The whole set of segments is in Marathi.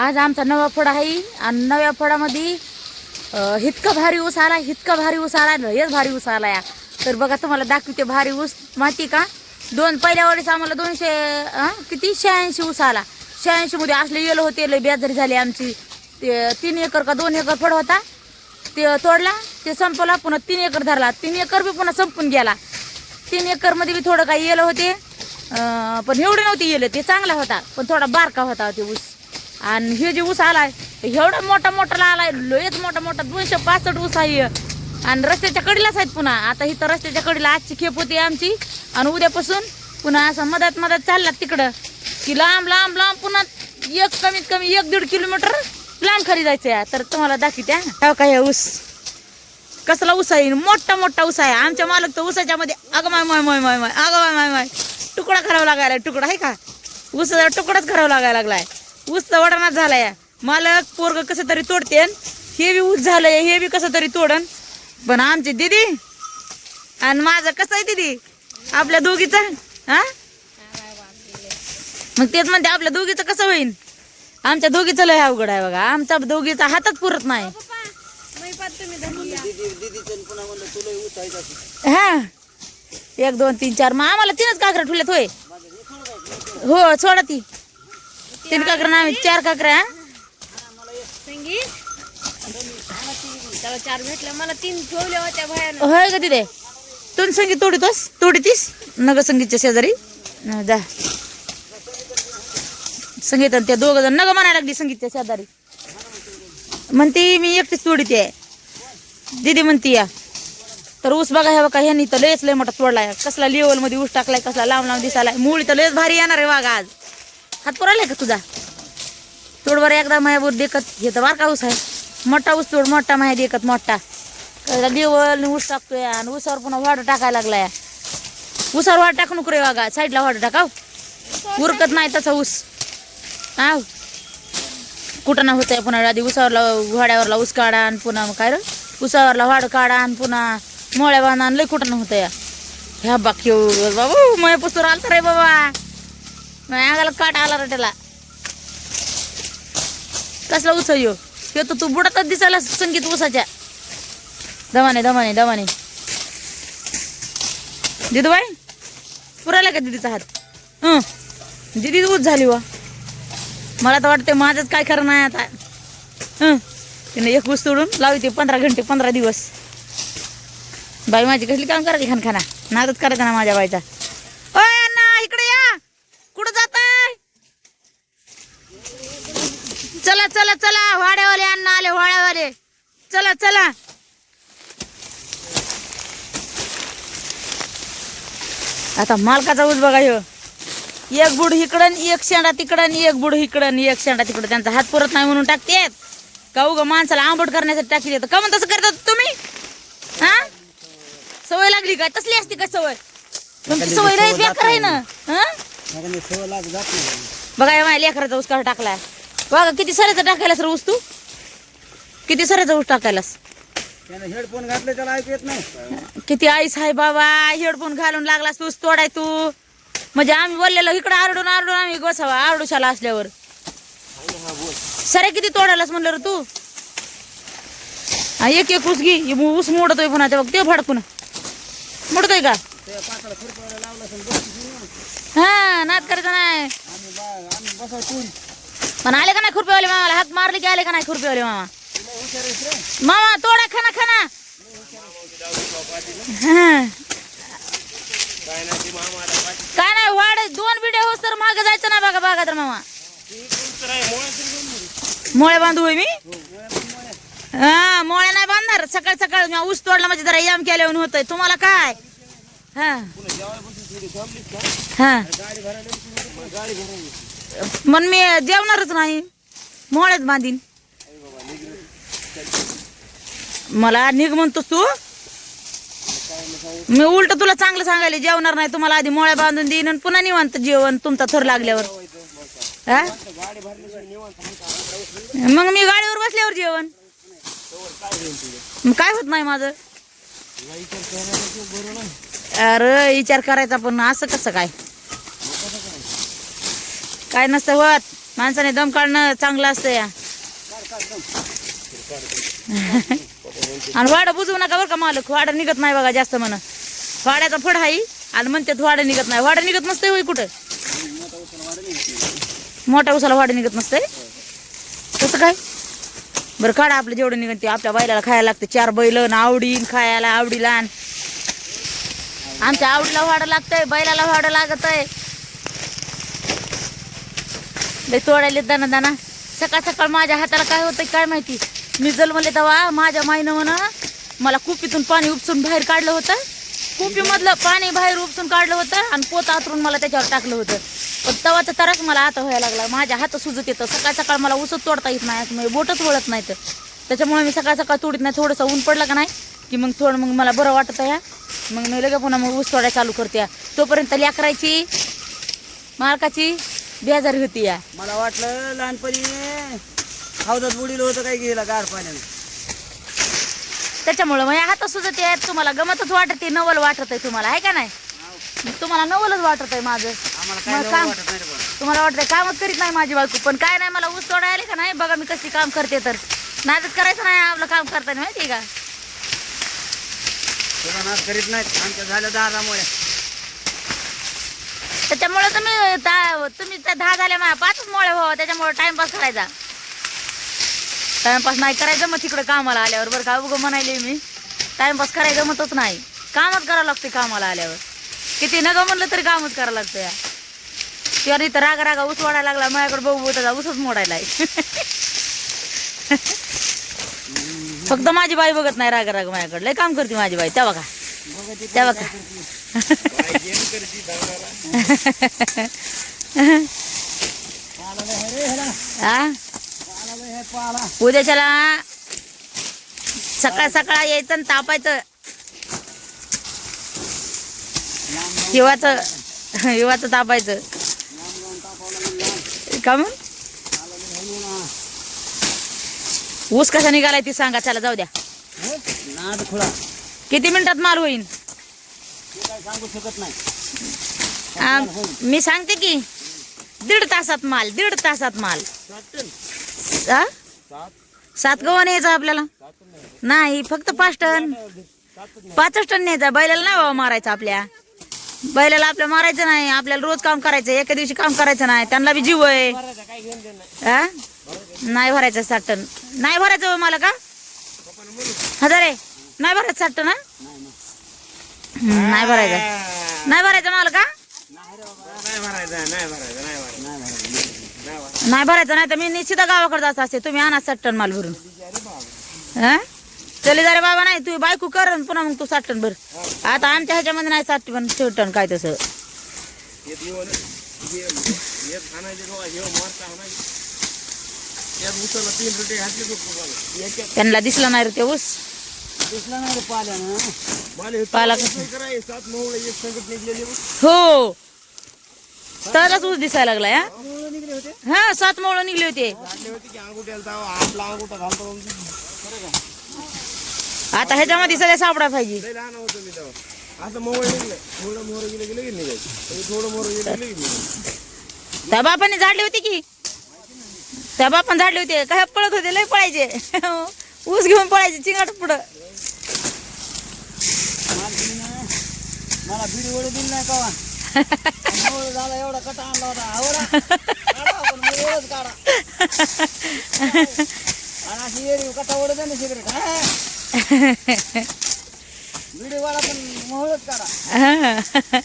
आज आमचा नवा फळ आहे. आणि नव्या फळामध्ये इतकं इतका भारी ऊस आला इतका भारी ऊस आला हेच भारी ऊस आला या. तर बघा तुम्हाला दाखवते भारी ऊस. माहिती का? दोन पहिल्या वेळेस आम्हाला दोनशे किती? शहाऐंशी ऊस आला. शहाऐंशीमध्ये असले येलो होते लय बेजारी झाली आमची. ते तीन एकर का दोन एकर फळ होता. ते तोडला ते संपला पुन्हा तीन एकर धरला. तीन एकर बी पुन्हा संपून गेला. तीन एकरमध्ये बी थोडं काही येलं होते. पण एवढे नव्हते येलं ते चांगला होता. पण थोडा बारका होता ते ऊस. आणि हे जे ऊस आलाय एवढा मोठा मोठा आलाय लयच मोठा मोठा दोनशे पासष्ट ऊस आहे आणि रस्त्याच्या कडीलाच आहेत पुन्हा. आता इथं रस्त्याच्या कडीला आजची खेप होती आमची. आणि उद्यापासून पुन्हा असं मधात मधात चालला तिकडं. की लांब लांब लांब पुन्हा एक कमीत कमी एक दीड किलोमीटर लांब खाली जायचं आहे तर तुम्हाला दाखवत्या हो. का हे ऊस? कसला ऊस आहे? मोठा मोठा ऊस आहे. आमच्या मालक तर ऊसाच्या मध्ये अगं माय माय माय माय माय माय माय. तुकडा करावा लागायला तुकडा आहे का? ऊसाचा तुकडाच करावा लागायला लागलाय. ऊस तर वडानाच झालाय. मालक पोरग कसं तरी तोडते हे बी ऊस झालंय हे बी कसं तरी तोडन. पण आमची दिदी आणि माझं कसं आहे दिदी? आपल्या दोघीचं हा? मग तेच म्हणते आपल्या दोघीचं कसं होईल आमच्या दोघीचं लय अवघड आहे बघा. आमच्या दोघीचा हातच पुरत नाही. हा एक दोन तीन चार. मग आम्हाला तीनच काकऱ्या ठुल्यात होय. हो सोडा ती. तीन काकऱ्या ना चार? संगीत त्याला चार भेटल्या. मला तीन ठेवल्या होत्या भयानं होय का तिथे. तू संगीत तोडीतोस? तोडीतीस? नग संगीतच्या शेजारी? जा. संगीत आणि त्या दोघ जण नग म्हणायला लागली संगीतच्या शेजारी. म्हणती मी एकटीच तोडीते. दीदी म्हणती या. तर ऊस बघा ह्या बघा ह्यांनी तर लयच लय मोठा तोडलाय. कसला लेवलमध्ये ऊस टाकलाय कसला लांब लांब दिसालाय मुळी तर लयच भारी येणार आहे वाघ आज. हातपूर आले का तुझा? तोड एकदा मायावर देखत हे तर बारका ऊस आहे? मोठा ऊस तोड मोठा माया देखत मोठा. देवल ऊस टाकतोय आणि ऊसावर पुन्हा वाढ टाकायला लागलाय. ऊसावर वाढ टाकू नको रे वागा साईडला वाढ टाकाव. उरकत नाही तसा ऊस. आव. कुठं ना होतंय पुन्हा आधी उसावरला वाड्यावरला ऊस काढा आणि पुन्हा मग काय रे? उसावरला वाड काढा आणि पुन्हा मोळ्या बांधा आणि लय कुठं ना होतंय. ह्या बाकी बाबू मय पुस्तूर आलता रे बाबा. नाही अंगाला काट आला रे त्याला. कसला उस यो? हे तर तू बुडातच दिसायला संगीत उसाच्या. दमाने दमाने दमाने दिदूबाई पुरायला का दिदीचा हात? हं. दिदी ऊस झाली वा. मला तर वाटते माझंच काय खरं नाही आता. हं. तिने एक ऊस तोडून लावते पंधरा घंटे पंधरा दिवस. बाई माझी कसली काम करायची खानखाना? नादच करायचा ना माझ्या बाईचा ओय अण्णा इकडे या कुठं जाताय चला चला चला वाड्यावाले अण्णा आले वाड्यावाले चला चला. आता मालकाचा ऊस बघा ह्यो. एक बुड इकडं एक शेंडा तिकडं एक बुड इकडं एक शेंडा तिकडं. त्यांचा हात पुरत नाही म्हणून टाकतेत. का उगा माणसाला आंबट करण्यासाठी टाकी देतं का म्हणून तसं करतात तुम्ही? हा? सवय लागली काय तसली असते का सवय? तुमची सवय लय बेकार आहे ना? हा? बघा माझ्या लेकराचा ऊस कसा टाकलाय? बघा किती सऱ्याचा टाकायलास रे ऊस तू? किती सऱ्याचा ऊस टाकायलास? हेडफोन घातले त्याला ऐकू येत नाही. किती आईस आहे बाबा हेडफोन घालून लागलास तूच तोडाय तू. म्हणजे आम्ही बोललेलो इकडे आरडून आरडून आम्ही बसावा आरडूशाला असल्यावर. सरे किती तोडायलास म्हणलं रे तू? हा, एक एक ऊस घे हे मु- ऊस मोडतोय पुन्हा ते बघ ते मोडतोय का? ते पाताला खुरपायला लावलं असेल बस हा नाद करायचा नाही. आम्ही बा- आम्ही बसाव तून पण आले का नाही खुरपेवाले मामाला? हात मारले की आले का नाही खुरपेवाले मामा? मामा तोडा खाना खाना. काय नाही वाढ दोन बिडे हो तर मागे जायचं नाही बघा बघा तर मामा मोळे बांधू होय मी? हा मोळ्या नाही बांधणार. सकाळ सकाळ मी ऊस तोडला म्हणजे जरा याम केल्यावर होत तुम्हाला काय? हा. हा. मग मी जेवणारच नाही. मोळ्यात बांधीन. मला निघ म्हणतोस तू. मी उलट तुला चांगलं सांगायला जेवणार नाही. तुम्हाला आधी मोळ्या बांधून देईन आणि पुन्हा निवांत जेवण तुमचा थर लागल्यावर. हा? मग मी गाडीवर बसल्यावर जेवण. मग काय होत नाही माझं? अरे विचार करायचा पण असं कसं काय? काय नसतं होत. माणसाने दम काढणं चांगलं असतं या. आणि वाडं बुजवू नका बरं का मालक. वाडं निघत नाही बघा जास्त म्हण. वाड्याचा फड आहे आणि म्हणतात वाडं निघत नाही. वाडं निघत नसतंय होय कुठं? मोठ्या उसाला वाडं निघत नसतंय? कसं काय? बरं काढा आपलं जेवढं निघत ते. आपल्या बैलाला खायला लागतं. चार बैल आवडीन खायला आवडीला आमच्या आवडीला वाडं लागतंय बैलाला वाडं लागत आहे लय तोडायला दाना दाना सकाळ सकाळ माझ्या हाताला काय होतं काय माहिती? मी जन्मले तेव्हा माझ्या माईनं म्हणा मला कुपीतून पाणी उपसून बाहेर काढलं होतं. कुपीमधलं पाणी बाहेर उपसून काढलं होतं आणि पोत आतरून मला त्याच्यावर टाकलं होतं. पण तवाचा तरास मला आता व्हायला लागला. माझ्या हात सुजत येतं. सकाळ सकाळ मला उसत तोडता येत नाही म्हणजे बोटच वळत नाही तर. त्याच्यामुळे मी सकाळ सकाळ तोडीत नाही. थोडंसं ऊन पडलं का नाही की मग थोडं मग मला बरं वाटतं या मग मी लगे पुन्हा मग ऊस तोडायला चालू करते. तोपर्यंत लेकरायची मालकाची बेजारी होती या. मला वाटलं लहानपणी हौदात बुडील होतं काय गेला गार पाण्याने. त्याच्यामुळं मग हात सुद्धा ते तुम्हाला गमतच वाटते नवल वाटत आहे तुम्हाला आहे का नाही? तुम्हाला नवलच वाटत आहे माझं. आम्हाला काम- वाटत नाही रे बा. तुम्हाला वाटतंय कामच करीत नाही माझी बायको पण काय नाही मला ऊस तोडायला आले का नाही? बघा मी कशी काम करते तर. नादच करायचं नाही आपलं काम करताना माहिती का? तुला नाच करीत नाहीत. आमच्या झाल्या दादामुळे त्याच्यामुळे तुम्ही तुम्ही त्या दहा झाल्या पाचच मोळे व्हावं त्याच्यामुळे टाइमपास करायचा. टाइमपास नाही करायचं मग तिकडे कामाला आल्यावर. बरं का उगं म्हणायले मी. टाइमपास करायचं मतच नाही. कामच करावं लागते कामाला आल्यावर. किती नका म्हणलं तरी कामच करावं लागतं या किंवा इथं रागा रागा ऊस वाढायला लागला माझ्याकडे बघू त्याचा ऊसच मोडायला. फक्त माझी बाई बघत नाही रागा रागा माझ्याकडे. लय काम करते माझी बाई तेव्हा का? तेव्हा का? हा? उद्याच्याला सकाळ सकाळ यायचं आणि तापायचं. हिवाचं हिवाचं तापायचं. का मग? ऊस कसा निघालाय ती सांगा चला जाऊ द्या. किती मिनिटात माल होईल सांगू शकत नाही. मी सांगते की दीड तासात माल दीड तासात माल. हा? सात गव्हा न्यायचं आपल्याला? नाही फक्त पाच टन. पाचच टन न्यायचा. बैलाला नाही बाबा मारायचं आपल्या. बैलाला आपल्या मारायचं नाही. आपल्याला रोज काम करायचं. एका दिवशी काम करायचं नाही. त्यांना बी जीव आहे. हा? नाही भरायचं सात टन. नाही भरायचं मला का हजार आहे. नाही भरायचं सात टन नाही भरायचं. नाही भरायचं मला का नाही भरायचं. नाही तर मी निश्चित गावाकडे जात असते. तुम्ही आणा साठ टन माल भरून. हा? चले जरे बाबा नाही तू बायको कर आणि पुन्हा मग तू साठ टन भर. आता आमच्या ह्याच्यामध्ये नाही साठ टन शे टन काय तसं. त्यांना दिसला नाही रे ते ऊस. दिसला नाही रे पाल्यानं. पाला हो. तरच ऊस दिसायला लागलाय हा? हा सात मोळ निघले होते. आता ह्याच्यामध्ये सगळ्या सापडा पाहिजे. असं मोहळ निघलं थोडं गेलं गेलं की निघायचं थोडं गेलं गेलं की त्या बापाने झाडली होती की? त्या बापाने झाडले होते. काय पळत होते? लय पळायचे. ऊस घेऊन पळायचे चिंगाट पुढं. मला बिडी वडू दिली नाही कवा एवढा कटा आणला होता. अशी कटा वडे दे ना सिगरेट बिडी वाडा पण मोहळच काढा.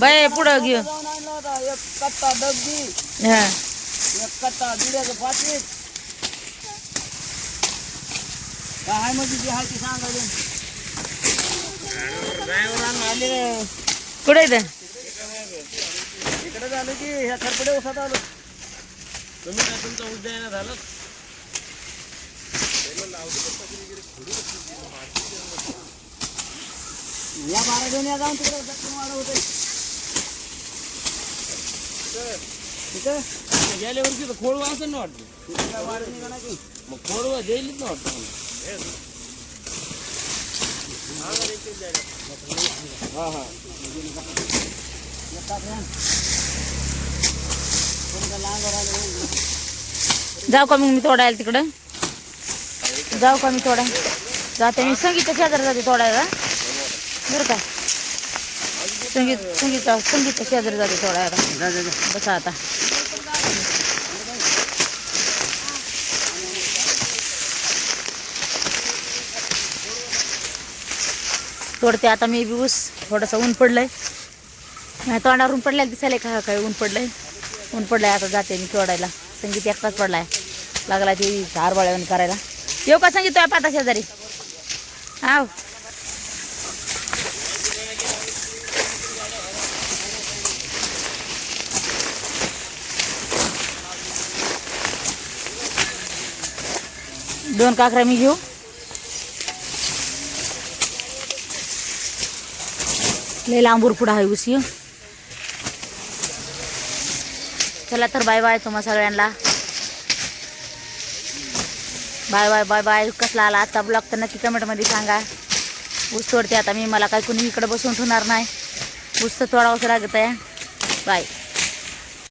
बाय पुढं घेऊन जाऊन आणला होता. एक कट्टा हा. एक कट्टा बिड्याचं पाकिट. काय आहे म्हणजे जी आहे ती सांगा ड्रायव्हरांना आले कुठे इकडे झालं की ह्या खरपडे उसात आलो. तुम्ही काय तुमचा उद्यान झालं? या बारा घेऊन या जाऊन तिकडे. दक्षिण वाडा होते. तिथं? गेल्यावर तिथं खोडवा असेल ना वाटतं तिथं काय वाढ निघा ना की. मग खोडवा देईलच ना वाटतं हा हा. जाऊ का मग मी तोडायला तिकडं? जाऊ का मी तोडा जाते मी. संगीतच्या शेजारी जाते तोडायला. बरं का? संगीत संगीत संगीतच्या शेजारी जाते तोडायला. बसा आता. तोडते आता मी बी ऊस. थोडंसं ऊन पडलंय. नाही तोंडावर ऊन पडलाय दिसायला का? काय ऊन पडलंय? ऊन पडलंय आता जाते मी तोडायला संगीत एकटाच पडलाय. लागला ती हारबाळ्यावर करायला. येऊ का संगीत तुझ्या पाता शेजारी? आव दोन काकऱ्या मी घेऊ. लय लांबूर पुढं आहे उशी चला तर बाय बाय तुम्हा सगळ्यांना. Bye bye bye bye. कसला आला आजचा ब्लॉग तर नक्की कमेंटमध्ये सांगा. ऊस तोडते आता मी मला काय कुणी इकडं बसून ठेवणार नाही. ऊस तर तोडावंच लागत आहे बाय